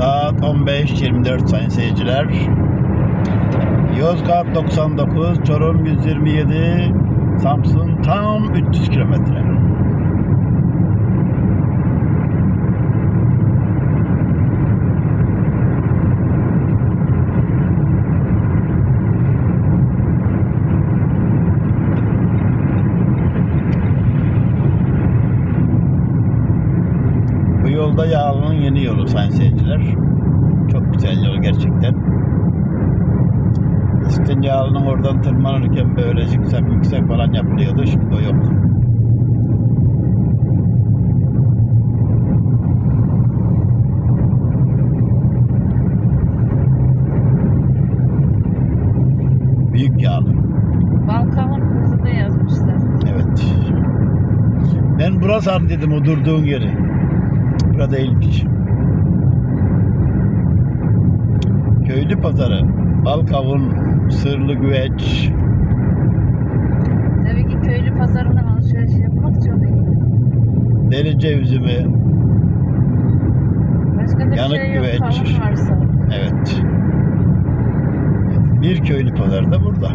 Saat 15.24 sayın seyirciler. Yozgat 99, Çorum 127, Samsun tam Bu yolda Yağlı'nın yeni yolu sayın seyirciler. Çok güzel yol gerçekten. Eskiden Yağlı'nın oradan tırmanırken böyle yüksek yüksek falan yapılıyordu. Şimdi o yok. Büyük Yağlı. Balkanın kızı da yazmışlar. Evet. Ben burası dedim o durduğun yeri. Burada değilmiş. Köylü pazarı. Bal kavun, sırlı güveç, Tabii ki köylü pazarından alışveriş yapmak çok iyi. delice üzümü. Başka da Yanık şey yok. güveç. Evet. Bir köylü pazarı da burada.